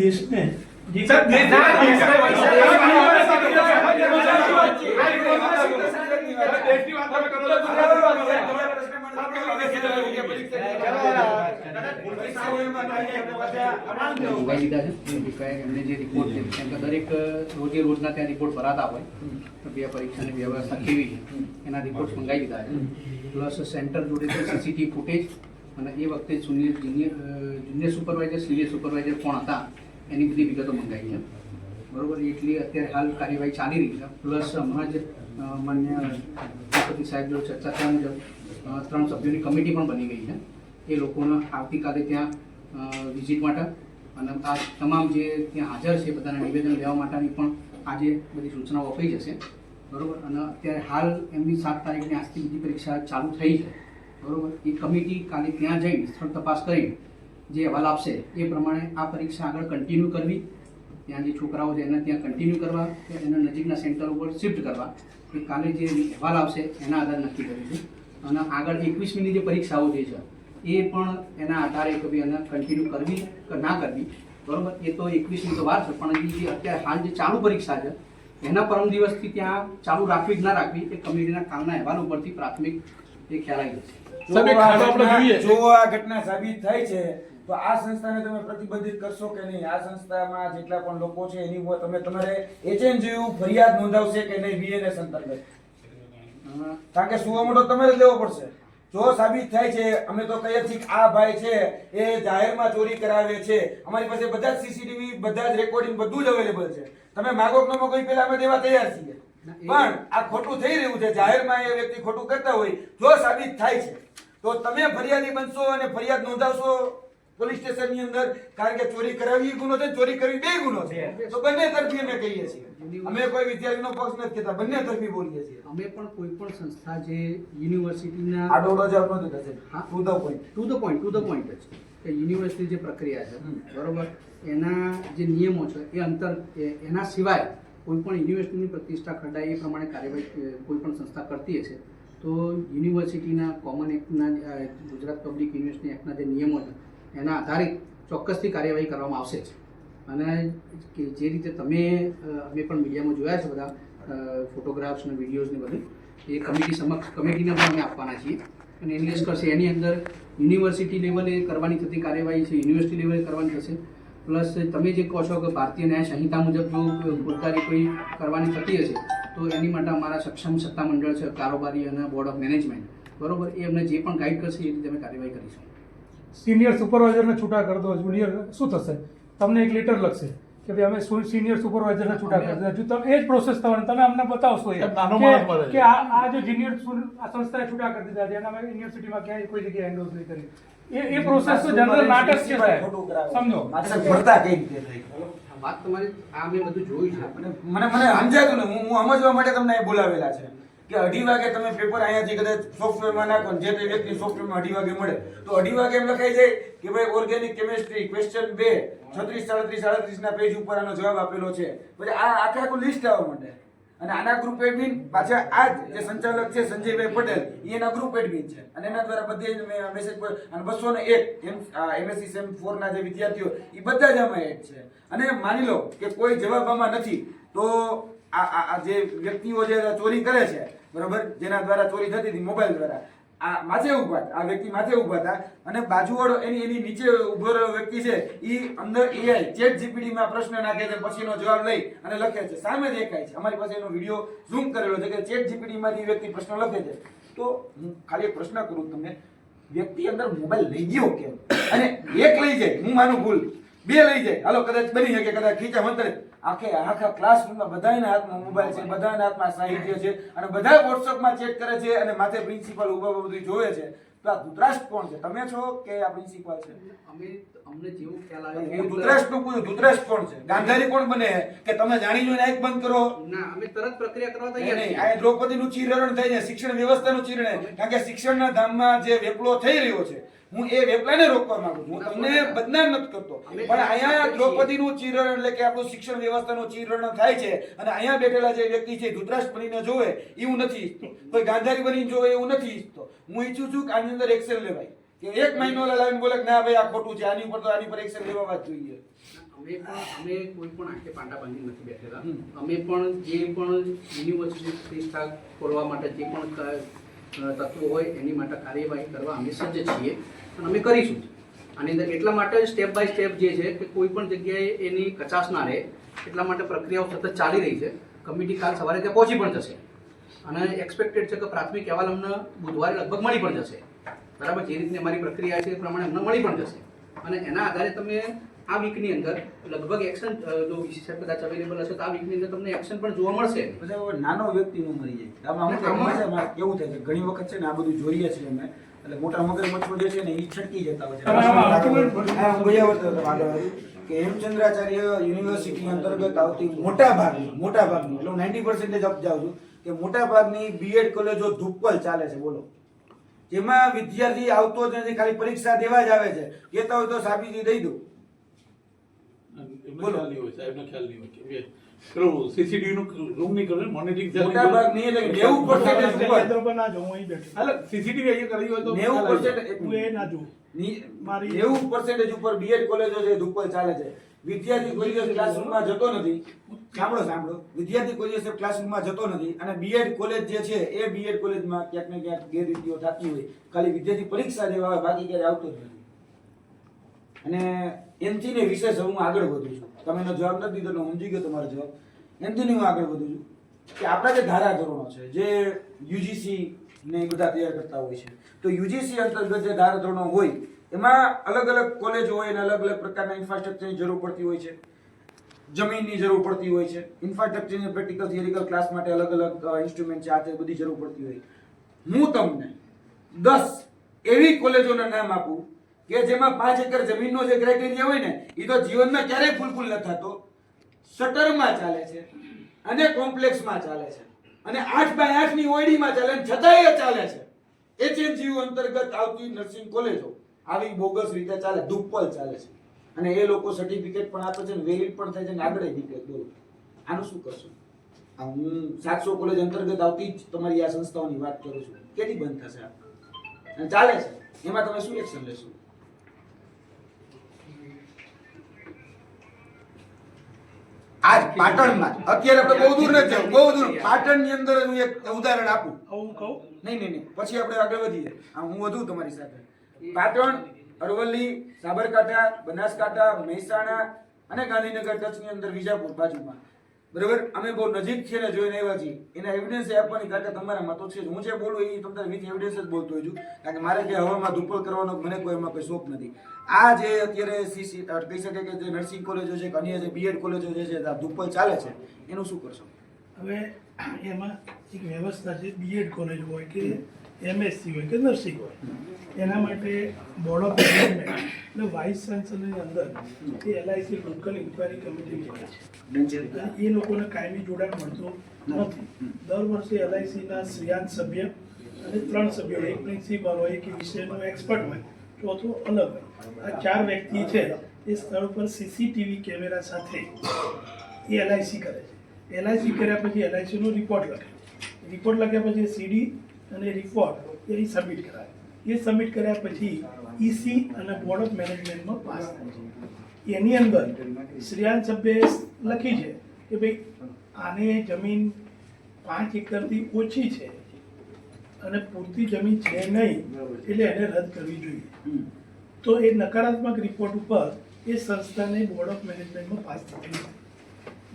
દેશને દરેક રોજે રોજના ત્યાં રિપોર્ટ ભરાતા હોય તો બે પરીક્ષાની વ્યવસ્થા કેવી એના રિપોર્ટ મંગાવી દીધા છે પ્લસ સેન્ટર જોડે સીસીટીવી ફૂટેજ અને એ વખતે junior junior supervisor senior supervisor કોણ હતા એની બધી વિગતો મંગાવી છે. બરોબર, એટલી અત્યારે હાલ કાર્યવાહી ચાલી રહી છે. પ્લસ હમણાં જ માન્ય રાષ્ટ્રપતિ સાહેબ જો ચર્ચા થયા મુજબ ત્રણ સભ્યોની કમિટી પણ બની ગઈ છે. એ લોકોને આવતીકાલે ત્યાં વિઝિટ માટે અને આ તમામ જે ત્યાં હાજર છે, બધાના નિવેદન લેવા માટેની પણ આજે બધી સૂચનાઓ અપાઈ જશે. બરોબર, અને અત્યારે હાલ એમની સાત તારીખની આજથી બીજી પરીક્ષા ચાલુ થઈ છે. બરોબર, એ કમિટી કાલે ત્યાં જઈને સ્થળ તપાસ કરી જે અહેવાલ આપશે એ પ્રમાણે આ પરીક્ષા આગળ કન્ટિન્યુ કરવી. ત્યાં જે છોકરાઓ છે એને ત્યાં કન્ટિન્યુ કરવા કે એના નજીકના સેન્ટર ઉપર શિફ્ટ કરવા. કે કાલે જે અહેવાલ આવશે એના આધારે નક્કી કરીશું અને આગળ એકવીસમીની જે પરીક્ષાઓ જે છે એ પણ એના આધારે કે ભાઈ એને કન્ટિન્યુ કરવી કે ના કરવી. બરાબર? એ તો એકવીસમી તો વાર છે પણ જે અત્યારે હાલ જે ચાલુ પરીક્ષા છે એના પરમ દિવસથી ત્યાં ચાલુ રાખવી કે ના રાખવી એ કમિટીના કામના અહેવાલ ઉપરથી પ્રાથમિક એ ખ્યાલ આવી જશે. જો આ ઘટના સાબિત થાય છે તો આ સંસ્થાને તમે પ્રતિબંધિત કરશો કે નહીં? આ સંસ્થામાં જેટલા પણ લોકો છે એની ઉપર તમે તમારે એચએનજીયુ ફરિયાદ નોંધાવશે કે નહીં બીએનએસ અંતર્ગત? કારણ કે સુવામોટો તમારે જ લેવો પડશે? જો સાબિત થાય છે અમે તો કહીએ છીએ આ ભાઈ છે એ જાહેરમાં ચોરી કરાવે છે. અમારી પાસે બધા જ સીસીટીવી બધા જ રેકોર્ડિંગ બધું જ અવેલેબલ છે. તમે માગો કે ન માગો પહેલા અમે દેવા તૈયાર છીએ. પણ આ ખોટું થઈ રહ્યું છે. જાહેરમાં એ વ્યક્તિ ખોટું કરતા હોય. જો સાબિત થાય છે તો તમે ફરિયાદી બનશો અને ફરિયાદ નોંધાવશો. પોલીસ સ્ટેશનની અંદર કારણ કે ચોરી કરાવી ગુનો છે ચોરી કરવી બે ગુનો છે. તો બંને તરફી અમે કહીએ છીએ. અમે કોઈ વિદ્યાર્થીનો પક્ષ નથી કહેતા બંને તરફી બોલીએ છીએ. અમે પણ કોઈ પણ સંસ્થા જે યુનિવર્સિટીના આડોડો જવાબ આપણો થશે હા. To the point to the point to the point જ. કે યુનિવર્સિટી જે પ્રક્રિયા છે. બરોબર? એના જે નિયમો છે એ અંતર એના સિવાય કોઈ પણ યુનિવર્સિટીની પ્રતિષ્ઠા ખરડાય એ પ્રમાણે કાર્યવાહી કોઈ પણ સંસ્થા કરતી હશે તો યુનિવર્સિટીના કોમન એક્ટના ગુજરાત પબ્લિક યુનિવર્સિટી એક્ટના જે નિયમો છે એના આધારિત ચોક્કસથી કાર્યવાહી કરવામાં આવશે જ. અને જે રીતે તમે અમે પણ મીડિયામાં જોયા છે બધા ફોટોગ્રાફ્સ ને વિડીયોઝ ને બધું, એ કમિટી સમક્ષ, કમિટીને પણ અમે આપવાના છીએ. અને એનલેસ કરશે, એની અંદર યુનિવર્સિટી લેવલે કરવાની થતી કાર્યવાહી છે, યુનિવર્સિટી લેવલે કરવાની થશે. પ્લસ તમે જે કહો છો કે ભારતીય ન્યાય સંહિતા મુજબ જો ફોજદારી કોઈ કરવાની થતી હશે, તો એની માટે અમારા સક્ષમ સત્તામંડળ છે, કારોબારી અને બોર્ડ ઓફ મેનેજમેન્ટ. બરોબર? એ અમને જે પણ ગાઈડ કરશે, એ રીતે અમે કાર્યવાહી કરીશું. સિનિયર સુપરવાઇઝરને છૂટા કરી દો જુનિયર શું થશે? તમને એક લેટર લખશે કે ભાઈ અમે સિનિયર સુપરવાઇઝરને છૂટા કરી દો. હજુ તમે એ જ પ્રોસેસ થવાની. તમે અમને બતાવશો એ. કે- આ જો જુનિયર આ સંસ્થાએ છૂટા કરી દીધા છે એના અમે યુનિવર્સિટીમાં ક્યાંય કોઈ જગ્યાએ એન્ડોઝ નહીં કરી. એ એ પ્રોસેસ તો જનરલ નાટક છે. સમજો. માત્ર ભરતા કઈ રીતે થઈ વાત તમારી આ મેં બધું જોયું છે. મને મને સમજાતું ને હું હું સમજવા માટે તમને બોલાવેલા છે. કે અઢી વાગે તમે પેપર અહીંયાથી કદાચ સોફ્ટવેરમાં નાખો જે તે વ્યક્તિ સોફ્ટવેરમાં અઢી વાગે મળે, તો અઢી વાગે એમ લખાઈ જાય કે ભાઈ ઓર્ગેનિક કેમિસ્ટ્રી ક્વેશ્ચન બે, છત્રીસ, સાડત્રીસ સાડત્રીસ ના પેજ ઉપર આનો જવાબ આપેલો છે. પછી આ આખે આખું લિસ્ટ આવવા માંડે. અને આના ગ્રુપ એડમિન પાછા આ જ સંચાલક છે સંજયભાઈ પટેલ એના ગ્રુપ એડમિન છે. અને એના દ્વારા બધે મેસેજ પર અને બસો ને એક એમ એમએસસી સેમ ફોર ના જે વિદ્યાર્થીઓ એ બધા જ આમાં એડ છે. અને માની લો કે કોઈ જવાબ આમાં નથી, તો આ આ જે વ્યક્તિઓ જે ચોરી કરે છે બરોબર? જેના દ્વારા ચોરી થતી હતી, મોબાઈલ દ્વારા. આ માથે ઊભા આ વ્યક્તિ માથે ઊભા હતા અને બાજુવાળો એની એની નીચે ઊભો રહેલો વ્યક્તિ છે એ અંદર એઆઈ ચેટ જીપીટી માં પ્રશ્ન નાખે છે પછીનો જવાબ લઈ અને લખે છે. સામે દેખાય છે. અમારી પાસે એનો વીડિયો ઝૂમ કરેલો છે કે ચેટ જીપીટી માંથી વ્યક્તિ પ્રશ્ન લખે છે. તો હું ખાલી પ્રશ્ન કરું તમને. વ્યક્તિ અંદર મોબાઈલ લઈ ગયો કેમ? અને એક લઈ જાય. હું માનું ભૂલ. બે લઈ જાય. હાલો, કદાચ બની શકે, કદાચ ખીચા મંતરે. આખે આખા ક્લાસરૂમમાં બધાના હાથમાં મોબાઈલ છે બધાના હાથમાં સાહિત્ય છે અને બધા વોટ્સઅપમાં ચેક કરે છે અને માથે પ્રિન્સિપાલ ઊભા બધું જોવે છે. તો આ ધૂતરાષ્ટ્ર કોણ છે? તમે છો કે આ પ્રિન્સિપાલ છે? અમે અમને જેવું ખ્યાલ આવે હું ધૂતરાષ્ટ્રનું પૂછું ધૂતરાષ્ટ્ર કોણ છે? ગાંધારી કોણ બને? કે તમે જાણી જોઈને આંખ બંધ કરો. ના અમે તરત પ્રક્રિયા કરવા તૈયાર નહીં, આ દ્રૌપદીનું ચીરહરણ થઈ જાય શિક્ષણ વ્યવસ્થાનું ચીરહરણ કારણ કે શિક્ષણના ધામમાં જે વેપલો થઈ રહ્યો છે હું એ વેપલાને રોકવા માંગુ છું. હું તમને બદનામ નથી કરતો. પણ અહીંયા દ્રૌપદીનું ચિરણ એટલે કે આપણું શિક્ષણ વ્યવસ્થાનું ચિરણ થાય છે અને અહીંયા બેઠેલા જે વ્યક્તિ છે ધૃતરાષ્ટ્ર બનીને જોવે એવું નથી ઈચ્છતો. કોઈ ગાંધારી બનીને જોવે એવું નથી ઈચ્છતો. હું ઈચ્છું છું કે આની અંદર એક્સેલ લેવાય. કે એક મહિનો લાવીને બોલે કે ના ભાઈ આ ખોટું છે આની ઉપર તો આની પર એક્સેલ લેવા જ જોઈએ. અમે પણ અમે કોઈ પણ આંખે પાંડા બાંધી નથી બેઠેલા. અમે પણ જે પણ યુનિવર્સિટી ખોલવા માટે જે પણ તત્વો હોય એની માટે કાર્યવાહી કરવા અમે સજ્જ છીએ. અને અમે કરીશું. આની અંદર એટલા માટે સ્ટેપ બાય સ્ટેપ જે છે કે કોઈ પણ જગ્યાએ એની કચાશ ના રહે, એટલા માટે પ્રક્રિયાઓ સતત ચાલી રહી છે. કમિટી કાલ સવારે ત્યાં પહોંચી પણ જશે. અને એક્સપેક્ટેડ છે કે પ્રાથમિક અહેવાલ અમને બુધવારે લગભગ મળી પણ જશે. બરાબર? જે રીતની અમારી પ્રક્રિયા છે એ પ્રમાણે અમને મળી પણ જશે. અને એના આધારે તમે આ વીકની અંદર લગભગ એક્શન જો વિશેષ કદાચ અવેલેબલ હશે તો આ વીકની અંદર તમને એક્શન પણ જોવા મળશે. નાનો વ્યક્તિ નો મરી જાય. આમાં કેવું થાય છે ઘણી વખત છે ને આ બધું જોઈએ છીએ અમે. એટલે મોટા મગરમચ્છો જે છે ને એ છટકી જતા હોય છે. કે હેમચંદ્રાચાર્ય યુનિવર્સિટી અંતર્ગત આવતી મોટા ભાગની મોટા ભાગની એટલે નાઇન્ટી પર્સન્ટેજ અપજાવું છું કે મોટા ભાગની બીએડ કોલેજો ધુપ્પલ ચાલે છે બોલો. જેમાં વિદ્યાર્થી આવતો જ નથી ખાલી પરીક્ષા દેવા જ આવે છે. કહેતા હોય તો સાબિતી દઈ દઉં. એમને ખ્યાલ નહીં હોય સાહેબને ખ્યાલ નહીં હોય. કે પેલું CCTV નું રૂમ નહીં કરે મોનિટરિંગ મોટા ભાગની એટલે નેવું પર્સન્ટેજ ઉપર. કેન્દ્ર પર ના જાઉં, અહીં બેઠો. હાલે સીસીટીવી અહીંયા કરી હોય તો નેવું ખ્યાલ આવી જાય. પર્સન્ટ હું એ ના જોઉં. મારી- નેવું પર્સન્ટેજ ઉપર બીએડ કોલેજો છે ધુપ્પલ ચાલે છે. વિદ્યાર્થી કોઈ દિવસ ક્લાસરૂમમાં જતો નથી. સાંભળો સાંભળો. વિદ્યાર્થી કોઈ દિવસ ક્લાસરૂમમાં જતો નથી અને બીએડ કોલેજ જે છે એ બીએડ કોલેજમાં ક્યાંક ને ક્યાંક ગેરરીતિઓ થતી હોય. ખાલી વિદ્યાર્થી પરીક્ષા દેવા બાકી ક્યારે આવતો જ નથી. અને એમથી ને વિશેષ હું આગળ વધું છું. તમે એનો જવાબ નથી દીધો સમજી ગયો તમારો જવાબ. એમથી હું આગળ વધું છું કે આપણા જે ધારા ધોરણો છે, જે યુજીસી ને બધા તૈયાર કરતા હોય છે, તો યુજીસી અંતર્ગત જે ધારા ધોરણો હોય, એમાં અલગ અલગ કોલેજ હોય અને અલગ અલગ પ્રકારના ઇન્ફ્રાસ્ટ્રક્ચરની જરૂર પડતી હોય છે. જમીનની જરૂર પડતી હોય છે. ઇન્ફ્રાસ્ટ્રક્ચરની પ્રેક્ટિકલ થિયરિકલ ક્લાસ માટે અલગ અલગ ઇન્સ્ટ્રુમેન્ટ છે આ તે બધી જરૂર પડતી હોય. હું તમને દસ એવી કોલેજોના નામ આપું કે જેમાં પાંચ એકર જમીનનો જે ક્રાઇટેરિયા હોય ને એ તો જીવનમાં ક્યારેય ફૂલફૂલ ન થતો. શટરમાં ચાલે છે અને કોમ્પ્લેક્સમાં ચાલે છે અને આઠ બાય આઠની ઓયડીમાં ચાલે અને છતાંય ચાલે છે. એચએનજીયુ અંતર્ગત આવતી નર્સિંગ કોલેજો આવી બોગસ રીતે ચાલે, દુપ્પલ ચાલે છે. અને એ લોકો સર્ટિફિકેટ પણ આપે છે ને વેલિડ પણ થાય છે ને આગળ નીકળે બોલો. આનું શું કરશો? હું સાતસો કોલેજ અંતર્ગત આવતી જ તમારી આ સંસ્થાઓની વાત કરું છું. કેટલી બંધ થશે અને ચાલે છે. એમાં તમે શું એક્શન લેશો? આજ પાટણમાં અત્યારે આપણે બહુ દૂર નથી બહુ દૂર. પાટણની અંદર હું એક ઉદાહરણ આપું. હું કહું? નહીં નહીં નહીં. પછી આપણે આગળ વધીએ. હું વધુ તમારી સાથે. પાટણ અરવલ્લી સાબરકાંઠા બનાસકાંઠા મહેસાણા અને ગાંધીનગર કચ્છની અંદર વિજાપુર બાજુમાં. બરાબર? અમે બહુ નજીક છે ને જોઈને આવ્યા છીએ. એના એવિડન્સ આપવાની કારણ કે તમારામાં તો છે હું જે બોલું એ તમને વિથ એવિડન્સ જ બોલતો હોઉં છું. કારણ કે મારે કે હવામાં ધૂપલ કરવાનો મને કોઈ એમાં કોઈ શોખ નથી. આ જે અત્યારે સીસી કહી શકે કે જે નર્સિંગ કોલેજો છે કે અન્ય જે બીએડ કોલેજો જે છે ધૂપલ ચાલે છે, એનું શું કરશો? હવે એમાં એક વ્યવસ્થા છે બીએડ કોલેજ હોય કે એમએસસી હોય કે નર્સિંગ હોય. એના માટે બોર્ડ ઓફ મેનેજમેન્ટ એટલે વાઇસ ચાન્સલરની અંદર એ એલઆઈસી લોકલ ઇન્ક્વાયરી કમિટી હોય છે. એ લોકોને કાયમી જોડાણ મળતું નથી. દર વર્ષે એલઆઈસીના શ્રેયાંત સભ્ય અને ત્રણ સભ્યો, એક પ્રિન્સિપાલ હોય, એક વિષયનો એક્સપર્ટ હોય, ચોથો અલગ આ ચાર વ્યક્તિ છે, એ સ્થળ પર સીસીટીવી કેમેરા સાથે એ એલઆઈસી કરે છે. એલઆઈસી કર્યા પછી એલઆઈસીનો રિપોર્ટ લખે. રિપોર્ટ લખ્યા પછી સીડી અને રિપોર્ટ એ સબમિટ કરાય. એ સબમિટ કર્યા પછી ઈસી અને બોર્ડ ઓફ મેનેજમેન્ટમાં પાસ થાય છે. એની અંદર શ્રેયાંત સભ્યએ લખી છે કે ભાઈ આને જમીન પાંચ એકરથી ઓછી છે અને પૂરતી જમીન છે નહીં એટલે એને રદ કરવી જોઈએ. તો એ નકારાત્મક રિપોર્ટ ઉપર એ સંસ્થાને બોર્ડ ઓફ મેનેજમેન્ટમાં પાસ થતી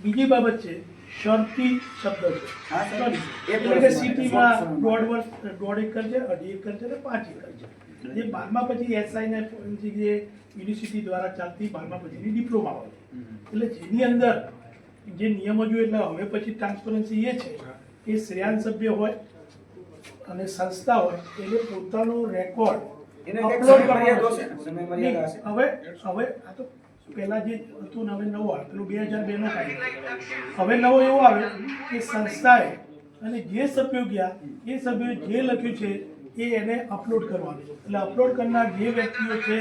બીજી બાબત છે શરતી શબ્દ છે. એટલે કે સિટીમાં દોઢ વર્ષ દોઢ એકર છે અઢી એકર છે ને પાંચ એકર છે. જે બારમા પછી એસઆઈ ને જે યુનિવર્સિટી દ્વારા ચાલતી બારમા પછીની ડિપ્લોમા હોય એટલે જેની અંદર જે નિયમો જોઈએ એટલે હવે પછી ટ્રાન્સપરન્સી એ છે કે શ્રેયાન સભ્ય હોય અને સંસ્થા હોય એટલે પોતાનો રેકોર્ડ અપલોડ કરવાનો. હવે હવે આ તો પહેલા જે હતું ને હવે નવું આવે. પેલું બે હજાર બેનો કાયદો હવે નવો એવો આવે કે સંસ્થાએ અને જે સભ્યો ગયા, એ સભ્યોએ જે લખ્યું છે, એ એને અપલોડ કરવાનું. એટલે અપલોડ કરનાર જે વ્યક્તિઓ છે,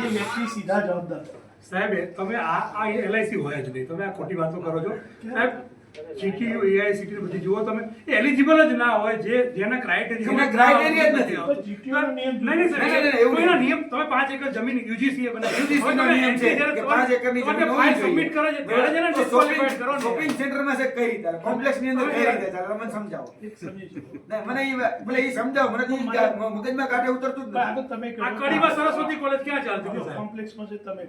એ વ્યક્તિ સીધા જવાબદાર. સાહેબ તમે આ આ એલઆઈસી હોય જ નહીં. તમે આ ખોટી વાતો કરો છો. સાહેબ જીટીયુ એઆઈસીટી બધી જુઓ તમે. એ એલિજિબલ જ ના હોય જે જેના ક્રાઇટેરિયા એના criteria જ નથી. તો GTO નો નિયમ નહીં નહીં સર એવું કોઈનો નિયમ તમે 5 એકર જમીન યુજીસી એ બનાવી. યુજીસી નો નિયમ છે કે તમારે- પાંચ એકરની તમારે જમીન ફાઇલ હોવી સબમિટ કરો છો ત્યારે જ એને કરો શોપિંગ સેન્ટરમાં છે. કઈ રીતે? કોમ્પ્લેક્સની અંદર કઈ રીતે ચાલે? મને સમજાવો. એક સમજી શકો. નહીં, મને એ ભલે એ સમજાવો મને કોઈ મગજમાં કાટે ઉતરતું જ નથી. આ કડીમાં સરસ્વતી કોલેજ ક્યાં ચાલતી હતી સાહેબ? કોમ્પ્લેક્સમાં છે તમે.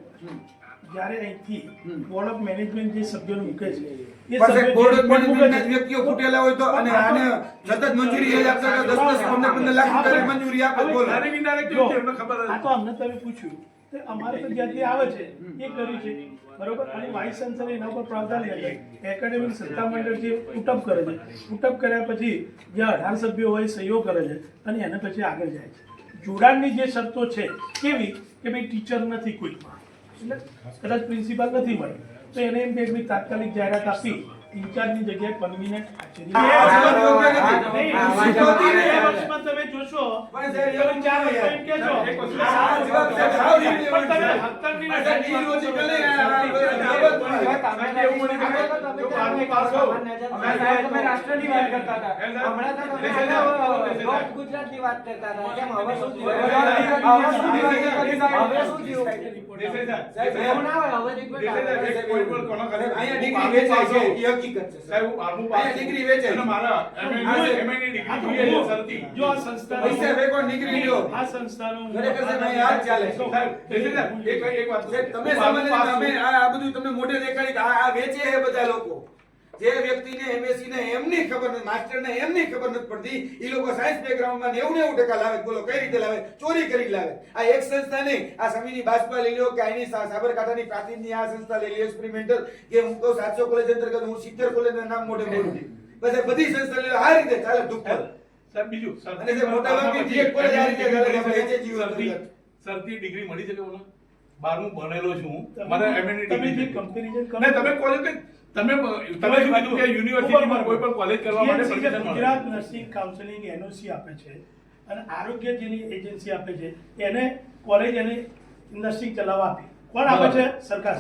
જ્યારે અહીંથી બોર્ડ ઓફ મેનેજમેન્ટ જે સભ્યોને મૂકે છે પાસે સભ્યો બોર્ડ ઓફ report મૂકે છે, જ વ્યક્તિઓ ફૂટેલા હોય તો અને આને સતત મંજૂરી એ આપતા તો દસ દસ પંદર પંદર લાખ રૂપિયાની મંજૂરી આપે બોલો. Direct indirect કેવું છે એમને ખબર જ આ તો અમને તમે પૂછ્યું તો અમારે તો જ્યાંથી આવે છે એ કર્યું છે. બરોબર? અને વાઇસ ચાન્સલર એના ઉપર પ્રાવધાન જે પુટઅપ કરે છે પુટઅપ કર્યા પછી જે અઢાર સભ્યો હોય સહયોગ સહીઓ કરે છે અને એને પછી આગળ જાય છે. જોડાણની જે શરતો છે કેવી? કે ભાઈ ટીચર નથી કોઈમાં કદાચ પ્રિન્સિપાલ નથી મળે તો એને એમ કે તાત્કાલિક જાહેરાત આપી. ઇન્ચાર્જની જગ્યાએ કન્વીનન્ટ તમે જોશો. ચાર. એમ રીતે પણ તમે છે. હક્કની આ સાહેબ illogical નહીં, આ- આ- આ બાબત એવું મને ખબર? છે. જો બારમું પાસ હો, અમે સાહેબ તમે રાષ્ટ્રની વાત કરતા હતા. હમણાં ગુજરાતની વાત કરતા કેમ? હવે શું હવે શું હવે કોઈ પણ કોનો કરે. અહીંયા ડિગ્રી છે. હકીકત છે સાહેબ, હું બારમું પાસ ડિગ્રી વેચે અને મારા એમએ ની ડિગ્રી જોઈએ છે સરતી. જો આ સંસ્થા પૈસા ભેગો નીકળી ગયો. આ સંસ્થાનો ખરેખર સાહેબ અહીંયા આ ચાલે સાહેબ, એક એક વાત તમે સામાન્ય. અમે આ આ બધું તમને મોઢે દેખાડી આ આ વેચે છે બધા લોકો જે વ્યક્તિને એમએસસી ને એમની ખબર નથી માસ્ટર ને એમની ખબર નથી પડતી. એ લોકો સાયન્સ બેકગ્રાઉન્ડમાં નેવું નેવું ટકા લાવે બોલો કઈ રીતે લાવે? ચોરી કરી લાવે. આ એક સંસ્થા નહીં આ સમીની બાજપા લઈ લો કે અહીંની સાબરકાંઠાની પ્રાચીનની આ સંસ્થા લઈ લો એક્સપેરિમેન્ટલ કે હું કહું સાતસો કોલેજ અંતર્ગત હું સિત્તેર કોલેજ નામ મોટે બોલું બસ આ બધી સંસ્થા લઈ લો આ રીતે ચાલે દુઃખ સાહેબ બીજું અને જે મોટા ભાગની જે કોલેજ આ રીતે આપણે સરતી ડિગ્રી મળી શકે બોલો બારમું ભણેલો છું મને મારે તમે જે કરો- તમે કોલેજ તમે તમે શું કીધું? કે યુનિવર્સિટીમાં કોઈ પણ કોલેજ કરવા માટે. ગુજરાત નર્સિંગ કાઉન્સિલિંગ એનઓસી આપે છે. અને આરોગ્ય જેની એજન્સી આપે છે એને કોલેજ અને નર્સિંગ ચલાવવા આપે. કોણ આપે છે? સરકાર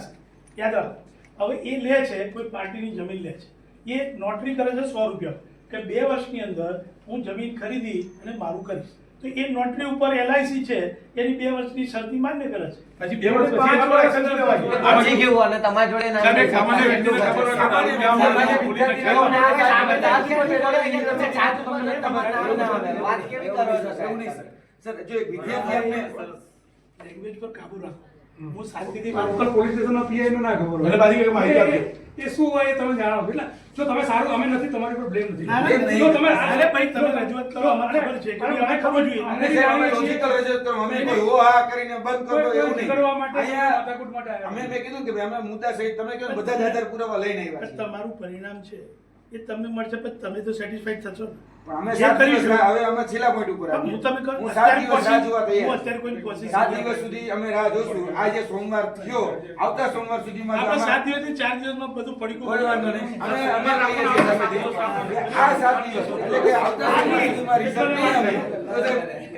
યાદ રાખો. હવે એ લે છે કોઈ પાર્ટીની જમીન લે છે. એ નોટરી કરે છે સો રૂપિયા. કે બે વર્ષની અંદર હું જમીન ખરીદી અને મારું કરીશ. તો એ નોટરી ઉપર એલઆઈસી છે એની બે વર્ષની શરતી માન્ય કરે છે. પછી બે વર્ષ પછી પાંચ વર્ષ સમજી ગયું અને તમારી જોડે ના તમે સામાન્ય વ્યક્તિને ખબર હોય સામાન્ય પોલીસને વિદ્યાર્થીઓને ખ્યાલ આ હોય. સામે ચાર દિવસની જોડે અહીંયા તમે ચાર ઉપર તમારે નામ ના આવે. વાત કેવી કરો છો? સર સર જો એક વિદ્યાર્થી આપણે લેંગ્વેજ પર કાબુ રાખો. હું શાંતિથી લોકલ પોલીસ સ્ટેશનના પીઆઈ નું ના ખબર એટલે પાછી કંઈક માહિતી આપજો. એ શું હોય એ તમે જાણો. એટલે જો તમે સારું અમે નથી તમારી પર બ્લેમ નથી. ના, ના, નહીં. જો તમે અરે ભાઈ, તમે રજૂઆત કરો, અમને ખબર છે. કે અમે ખબર જોઈએ. અમે સાહેબ અમે logical રજૂઆત કરો અમે કોઈ ઓ આ કરીને બંધ કરો એવું નહીં. કરવા માટે અહીંયા માથાકૂટ માટે અમે મેં કીધું કે ભાઈ અમે મુદ્દા સહિત તમે કે બધા જ આધાર પુરાવા લઈને આવ્યા તમારું પરિણામ છે. એ તમને મળશે પણ તમે તો સેટિસ્ફાઈડ થશો ને. અમે સાત દિવસ હવે અમે છેલ્લા point ઉપર હું તમે હું સાત દિવસ રાહ જોવા તૈયાર. હું અત્યારે કોઈની કોશિશ સાત દિવસ સુધી અમે રાહ જોશું. આ જે સોમવાર થયો આવતા સોમવાર સુધીમાં આપણે સાત દિવસથી ચાર દિવસમાં બધું પડીકું કોઈ નહીં. અમે અમે કહીએ છીએ આ સાત દિવસ. એટલે કે આવતા સુધીમાં result નહીં આવે.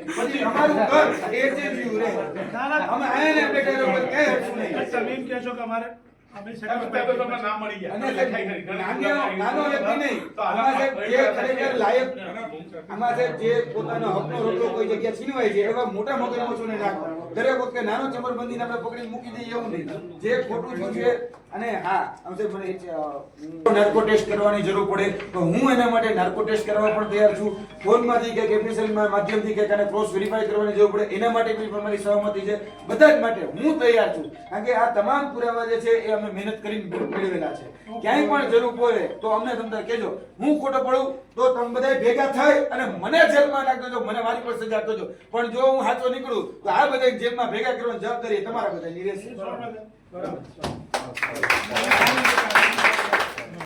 પછી અમારું ઘર એ જે. અમે કે અમારે એવા મોટા મગજમોછોને રાખો દરેક વખતે નાનો ચમરબંધીને આપણે પકડી મૂકી દઈએ એવું નહીં. જે ખોટું છે અને હા આમ મને નાર્કો ટેસ્ટ કરવાની જરૂર પડે. તો હું એના માટે નાર્કો ટેસ્ટ કરવા પણ તૈયાર છું. ફોનમાંથી કે કેપિસલ માધ્યમથી કે આને ક્રોસ વેરીફાઈ કરવાની જરૂર પડે. એના માટે પણ મારી સહમતી છે. બધા જ માટે હું તૈયાર છું. કારણ કે આ તમામ પુરાવા જે છે એ અમે મહેનત કરીને મેળવેલા છે. ક્યાંય પણ જરૂર પડે તો અમને તમને કહેજો. હું ખોટો પડું તો તમે બધા ભેગા થઈ અને મને જેલમાં નાખજો જો મને મારી પર સજા કરજો પણ જો હું સાચો નીકળું તો આ બધા જેલમાં ભેગા કરવાની જવાબદારી તમારા બધા રહેશે. બરાબર Gracias.